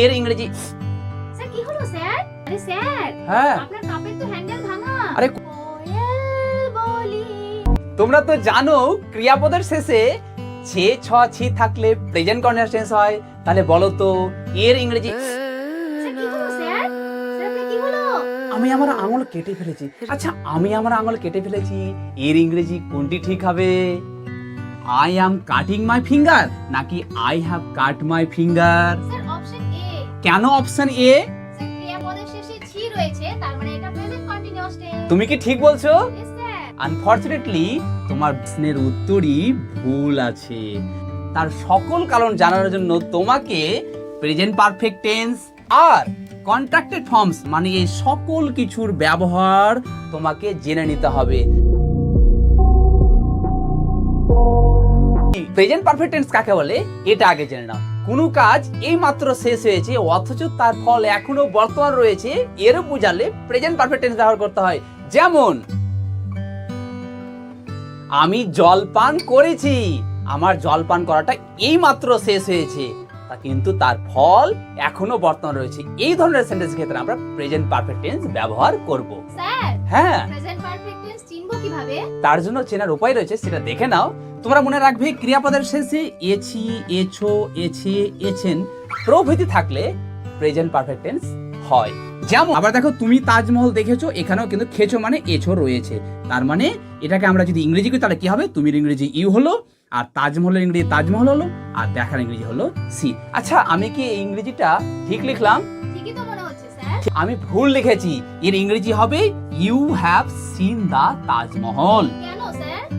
এর ইংরেজি। স্যার কি হলো স্যার? আরে স্যার হ্যাঁ। আপনার কাপের তো হ্যান্ডেল ভাঙা। আরে তোমরা তো জানো ক্রিয়াপদের শেষে ছে ছ ছি থাকলে প্রেজেন্ট কন্টিনিউয়াস হয়। তাহলে বলো তো এর ইংরেজি আমি আমার আঙুল কেটে ফেলেছি। আচ্ছা আমি আমার আঙুল কেটে ফেলেছি এর ইংরেজি কোনটি ঠিক হবে? I am cutting my finger নাকি I have cut my finger কেন অপশন এ ক্রিয়াপদের শেষে ছি রয়েছে তার মানে এটা প্রেজেন্ট কন্টিনিউয়াস টেন্স তুমি কি ঠিক বলছো? আনফর্চুনেটলি তোমার প্রশ্নের উত্তরই ভুল আছে। তার সকল কারণ জানানোর জন্য তোমাকে প্রেজেন্ট পারফেক্ট টেন্স আর কন্ট্রাক্টেড ফর্মস মানে এই সকল কিছুর ব্যবহার তোমাকে জেনে নিতে হবে। প্রেজেন্ট পারফেক্ট টেন্স কাকে বলে? এটা আগে জেনে নাও। কোনো কাজ এই মাত্র শেষ হয়েছে অথচ তার ফল এখনও বর্তমান রয়েছে এরও বোঝালে প্রেজেন্ট পারফেক্ট টেন্স ব্যবহার করতে হয়। যেমন আমি জলপান করেছি আমার জলপান করাটা এই মাত্র শেষ হয়েছে তা কিন্তু তার ফল এখনও বর্তমান রয়েছে। এই ধরনের সেন্টেন্স ক্ষেত্রে আমরা প্রেজেন্ট পারফেক্ট টেন্স ব্যবহার করব। স্যার হ্যাঁ। প্রেজেন্ট পারফেক্ট টেন্স চিনবো কীভাবে? তার জন্য চেনার উপায় রয়েছে সেটা দেখে নাও। তোমরা মনে রাখবে ক্রিয়াপদের শেষে এছি এছো এছে এছেন প্রভৃতি থাকলে প্রেজেন্ট পারফেক্ট টেন্স হয়। যেমন আবার দেখো তুমি তাজমহল দেখেছ এখানেও কিন্তু খেছো মানে এছো রয়েছে। তার মানে এটাকে আমরা যদি ইংরেজি করি তাহলে কি হবে? তুমির ইংরেজি ইউ হলো আর তাজমহলের ইংরেজি তাজমহল হলো আর দেখার ইংরেজি হলো সি। আচ্ছা আমি কি এই ইংরেজিটা ঠিক লিখলাম? ঠিকই তো মনে হচ্ছে স্যার। আমি ভুল লিখেছি। এর ইংরেজি হবে you have seen the Taj Mahal.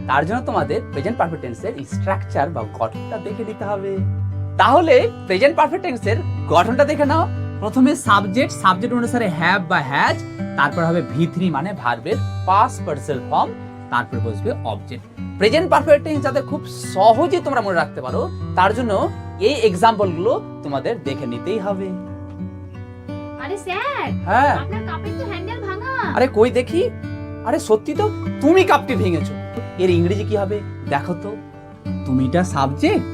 তার জন্য তোমাদের প্রেজেন্ট পারফেক্ট টেন্সের স্ট্রাকচার বা গঠনটা দেখে নিতে হবে। তাহলে প্রেজেন্ট পারফেক্ট টেন্সের গঠনটা দেখে নাও। প্রথমে সাবজেক্ট সাবজেক্ট অনুসারে হ্যাভ বা হ্যাজ তারপর হবে ভি থ্রি মানে ভার্বের পাস পার্সেল ফর্ম তারপর বসবে অবজেক্ট প্রেজেন্ট পারফেক্ট টেন্স যাতে খুব সহজে তোমরা মনে রাখতে পারো তার জন্য এই এক্সাম্পলগুলো তোমাদের দেখে নিতেই হবে। আরে স্যার হ্যাঁ। আপনার কাপের তো হ্যান্ডেল ভাঙা। আরে কই দেখি? আরে সত্যি তো তুমি কাপটি ভেঙেছো। এর ইংরেজি কি হবে? দেখো তো। তুমিটা সাবজেক্ট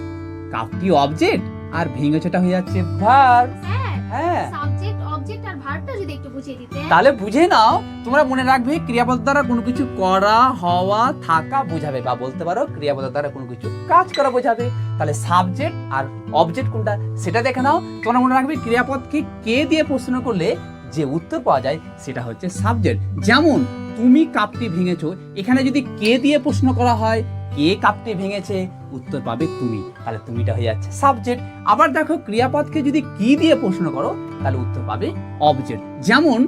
কাপটি অবজেক্ট আর ভেঙেছোটা হয়ে যাচ্ছে ভার্ব স্যার হ্যাঁ। সাবজেক্ট অবজেক্ট আর ভার্বটা যদি একটু বুঝিয়ে দিতেন তাহলে বুঝে নাও তোমরা মনে রাখবে ক্রিয়াপদ দ্বারা কোনো কিছু করা হওয়া থাকা বোঝাবে বা বলতে পারো ক্রিয়াপদ দ্বারা কোনো কিছু কাজ করা বোঝাবে। তাহলে সাবজেক্ট আর অবজেক্ট কোনটা সেটা দেখে নাও। তোমরা মনে রাখবে ক্রিয়াপদকে কে দিয়ে প্রশ্ন করলে যে উত্তর পাওয়া যায় সেটা হচ্ছে সাবজেক্ট যেমন তুমি কাপটি ভেঙেছো। এখানে যদি কে দিয়ে প্রশ্ন করা হয়, কে কাপটি ভেঙেছে, উত্তর পাবে তুমি। তাহলে তুমিটা হয়ে যাচ্ছে সাবজেক্ট আবার দেখো, ক্রিয়াপদকে যদি কি দিয়ে প্রশ্ন করো, তাহলে উত্তর পাবে অবজেক্ট যেমন,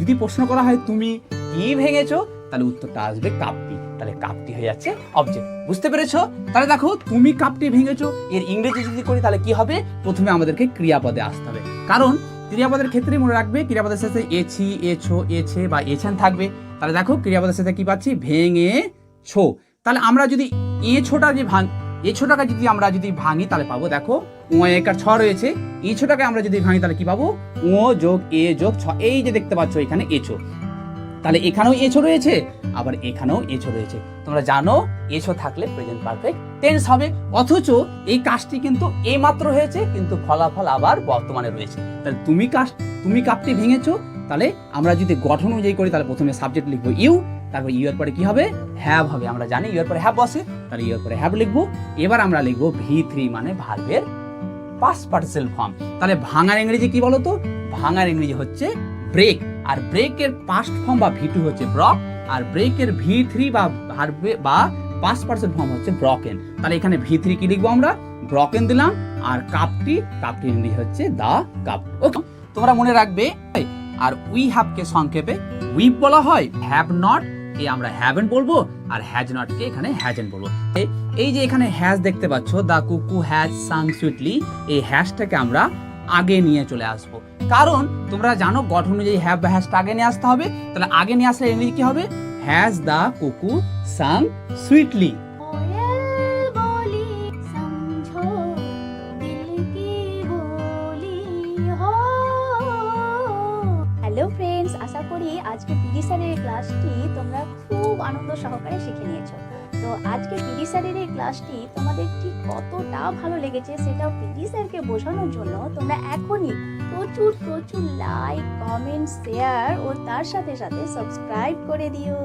যদি প্রশ্ন করা হয় তুমি কি ভেঙেছো, তাহলে উত্তরটা আসবে কাপটি। তাহলে কাপটি হয়ে যাচ্ছে অবজেক্ট বুঝতে পেরেছ? তাহলে দেখো, তুমি কাপটি ভেঙেছো, এর ইংরেজি যদি করি, তাহলে কি হবে? প্রথমে আমাদেরকে ক্রিয়াপদে আসতে হবে। কারণ ক্রিয়াপদের ক্ষেত্রে মনে রাখবে, ক্রিয়াপদের সাথে এছি এছো এছে বা এছেন থাকবে। তাহলে দেখো, ক্রিয়াপদের সাথে কি পাচ্ছি? ভেঙে ছো। তাহলে আমরা যদি এ ছোটা যে ভাঙ, এ ছোটাকে যদি আমরা যদি ভাঙি, তাহলে পাবো দেখো ও একার ছ রয়েছে। এই ছোটাকে আমরা যদি ভাঙি, তাহলে কি পাবো? ও যোগ এ যোগ ছ। এই যে দেখতে পাচ্ছ, এখানে এছো তাহলে এখানেও এছো রয়েছে, আবার এখানেও এছো রয়েছে। তোমরা জানো এছো থাকলে প্রেজেন্ট পারফেক্ট টেন্স হবে। অথচ এই কাজটি কিন্তু এই মাত্র হয়েছে, কিন্তু ফলাফল আবার বর্তমানে রয়েছে। তাহলে তুমি কাজ, তুমি কাপটি ভেঙেছো, তাহলে আমরা যদি গঠন অনুযায়ী করি, তাহলে প্রথমে সাবজেক্ট লিখব ইউ তারপর ইউ এর পরে কি হবে? হ্যাভ হবে। আমরা জানি ইউ এর পরে হ্যাভ বসে তাহলে ইউ এর পরে হ্যাভ লিখব। এবার আমরা লিখব ভি থ্রি মানে ভার্বের পাস পার্টিসিপাল ফর্ম তাহলে ভাঙার ইংরেজি কি বলতো? ভাঙার ইংরেজি হচ্ছে ব্রেক আর ব্রেকের পাস্ট ফর্ম বা ভি টু হচ্ছে ব্রক আর ব্রেকের ভি থ্রি বা বা পাস পার্সেন্ট ফর্ম হচ্ছে ব্রকেন তাহলে এখানে ভি থ্রি কি লিখব আমরা? ব্রকেন দিলাম, আর কাপটি কাপটি ইংরেজি হচ্ছে দা কাপ ওকে তোমরা মনে রাখবে, আর উই হ্যাভ কে সংক্ষেপে উইপ বলা হয় হ্যাভ নট কে আমরা হ্যাভেন বলব, আর হ্যাজ নট কে এখানে হ্যাজেন বলব। এই যে এখানে হ্যাজ দেখতে পাচ্ছ দা কুকু হ্যাজ সাং সুইটলি এই হ্যাশটাকে আমরা আগে নিয়ে চলে আসব। কারণ তোমরা জানো গঠন অনুযায়ী হ্যাভ বা হ্যাজটা আগে নিয়ে আসতে হবে, তাহলে আগে নিয়ে আসলে ইংরেজি কি হবে? Has the cuckoo sung sweetly hello friends আশা করি আজকে পিজি স্যারের ক্লাসটি তোমরা খুব আনন্দ সহকারে শিখে নিয়েছো। তো আজকে পিডি স্যারের এই ক্লাসটি তোমাদের ঠিক কতটা ভালো লেগেছে সেটা পিডি স্যারকে বোঝানোর জন্য তোমরা এখনই প্রচুর প্রচুর লাইক কমেন্ট শেয়ার ও তার সাথে সাথে সাবস্ক্রাইব করে দিও।